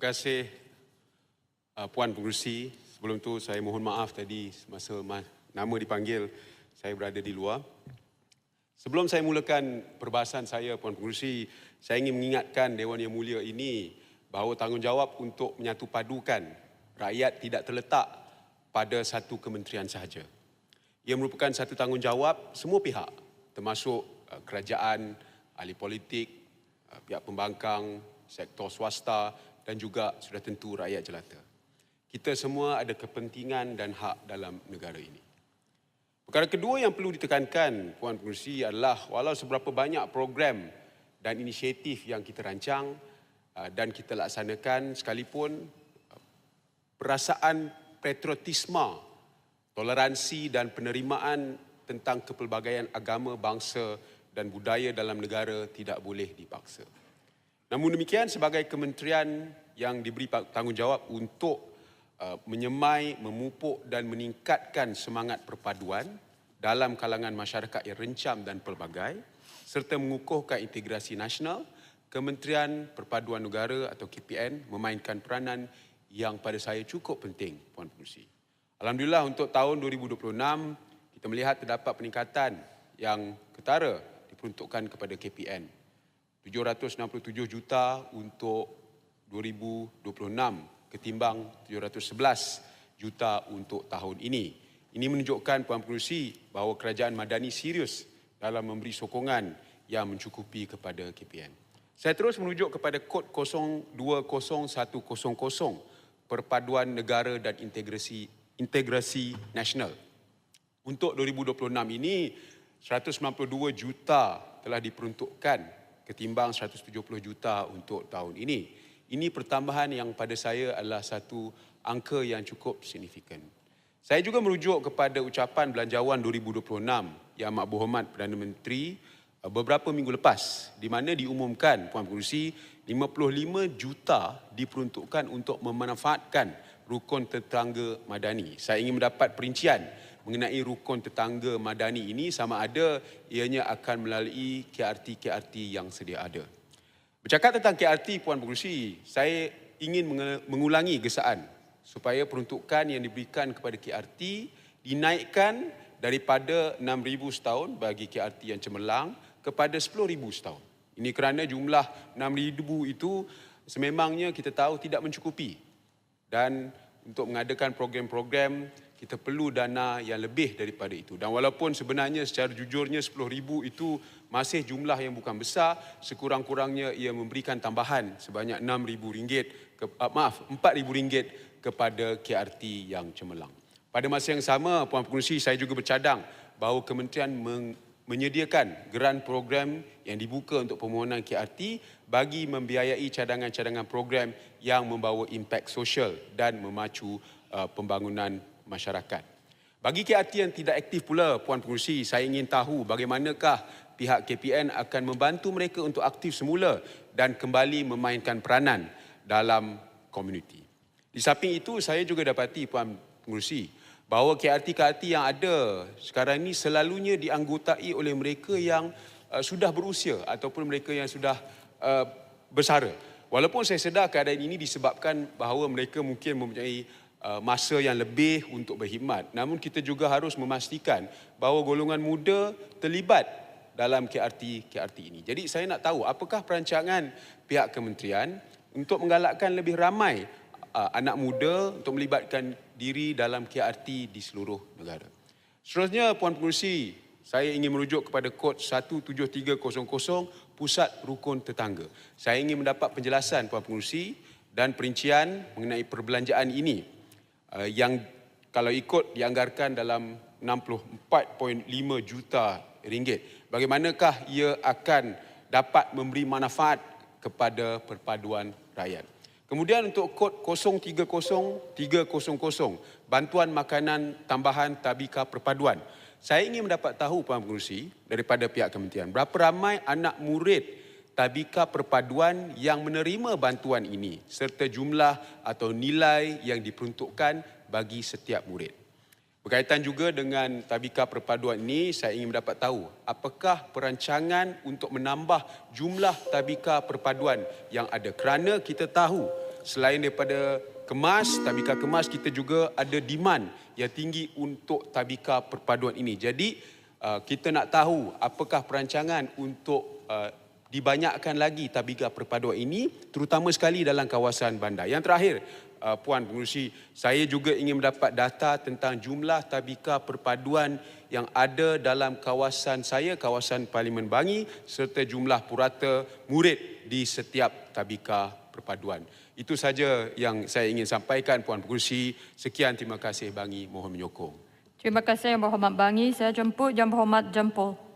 Terima kasih uh, Puan Pengerusi. Sebelum tu saya mohon maaf tadi masa ma- nama dipanggil saya berada di luar. Sebelum saya mulakan perbahasan saya Puan Pengerusi, saya ingin mengingatkan Dewan Yang Mulia ini bahawa tanggungjawab untuk menyatu padukan rakyat tidak terletak pada satu kementerian sahaja. Ia merupakan satu tanggungjawab semua pihak termasuk uh, kerajaan, ahli politik, uh, pihak pembangkang, sektor swasta dan juga sudah tentu rakyat jelata. Kita semua ada kepentingan dan hak dalam negara ini. Perkara kedua yang perlu ditekankan Puan Pengerusi adalah walau seberapa banyak program dan inisiatif yang kita rancang uh, dan kita laksanakan sekalipun perasaan patriotisme, toleransi dan penerimaan tentang kepelbagaian agama, bangsa dan budaya dalam negara tidak boleh dipaksa. Namun demikian sebagai kementerian yang diberi tanggungjawab untuk uh, menyemai, memupuk dan meningkatkan semangat perpaduan dalam kalangan masyarakat yang rencam dan pelbagai serta mengukuhkan integrasi nasional, Kementerian Perpaduan Negara atau KPN memainkan peranan yang pada saya cukup penting, Puan Pengerusi. Alhamdulillah untuk tahun 2026, kita melihat terdapat peningkatan yang ketara diperuntukkan kepada KPN. 767 juta untuk 2026 ketimbang 711 juta untuk tahun ini. Ini menunjukkan Puan Pengerusi bahawa kerajaan Madani serius dalam memberi sokongan yang mencukupi kepada KPN. Saya terus merujuk kepada kod 020100 Perpaduan Negara dan Integrasi Integrasi Nasional. Untuk 2026 ini 192 juta telah diperuntukkan ketimbang 170 juta untuk tahun ini. Ini pertambahan yang pada saya adalah satu angka yang cukup signifikan. Saya juga merujuk kepada ucapan Belanjawan 2026 yang Amat Berhormat Perdana Menteri uh, beberapa minggu lepas di mana diumumkan Puan Pengerusi 55 juta diperuntukkan untuk memanfaatkan rukun tetangga madani. Saya ingin mendapat perincian mengenai rukun tetangga madani ini sama ada ianya akan melalui KRT-KRT yang sedia ada. Bercakap tentang KRT Puan Pengerusi, saya ingin mengulangi gesaan supaya peruntukan yang diberikan kepada KRT dinaikkan daripada 6,000 setahun bagi KRT yang cemerlang kepada 10,000 setahun. Ini kerana jumlah 6,000 itu sememangnya kita tahu tidak mencukupi. Dan untuk mengadakan program-program kita perlu dana yang lebih daripada itu. Dan walaupun sebenarnya secara jujurnya 10,000 itu masih jumlah yang bukan besar, sekurang-kurangnya ia memberikan tambahan sebanyak RM6,000 ke, uh, maaf, RM4,000 kepada KRT yang cemerlang. Pada masa yang sama, Puan Pengerusi, saya juga bercadang bahawa kementerian meng, menyediakan geran program yang dibuka untuk permohonan KRT bagi membiayai cadangan-cadangan program yang membawa impak sosial dan memacu uh, pembangunan masyarakat. Bagi KRT yang tidak aktif pula, Puan Pengerusi, saya ingin tahu bagaimanakah pihak KPN akan membantu mereka untuk aktif semula dan kembali memainkan peranan dalam komuniti. Di samping itu, saya juga dapati, Puan Pengerusi, bahawa KRT-KRT yang ada sekarang ini selalunya dianggotai oleh mereka yang uh, sudah berusia ataupun mereka yang sudah uh, bersara. Walaupun saya sedar keadaan ini disebabkan bahawa mereka mungkin mempunyai masa yang lebih untuk berkhidmat. Namun kita juga harus memastikan bahawa golongan muda terlibat dalam KRT KRT ini. Jadi saya nak tahu apakah perancangan pihak kementerian untuk menggalakkan lebih ramai uh, anak muda untuk melibatkan diri dalam KRT di seluruh negara. Seterusnya Puan Pengerusi, saya ingin merujuk kepada kod 17300 Pusat Rukun Tetangga. Saya ingin mendapat penjelasan Puan Pengerusi dan perincian mengenai perbelanjaan ini uh, yang kalau ikut dianggarkan dalam 64.5 juta ringgit. Bagaimanakah ia akan dapat memberi manfaat kepada perpaduan rakyat. Kemudian untuk kod 030300 bantuan makanan tambahan tabika perpaduan. Saya ingin mendapat tahu Puan Pengurusi daripada pihak kementerian berapa ramai anak murid tabika perpaduan yang menerima bantuan ini serta jumlah atau nilai yang diperuntukkan bagi setiap murid. Berkaitan juga dengan tabika perpaduan ini, saya ingin mendapat tahu apakah perancangan untuk menambah jumlah tabika perpaduan yang ada kerana kita tahu selain daripada kemas, tabika kemas kita juga ada demand yang tinggi untuk tabika perpaduan ini. Jadi uh, kita nak tahu apakah perancangan untuk uh, dibanyakkan lagi tabika perpaduan ini terutama sekali dalam kawasan bandar. Yang terakhir, uh, Puan Pengurusi, saya juga ingin mendapat data tentang jumlah tabika perpaduan yang ada dalam kawasan saya, kawasan Parlimen Bangi serta jumlah purata murid di setiap tabika perpaduan. Itu saja yang saya ingin sampaikan Puan Pengurusi. Sekian terima kasih Bangi, mohon menyokong. Terima kasih Yang Berhormat Bangi. Saya jemput Yang Berhormat Jempol.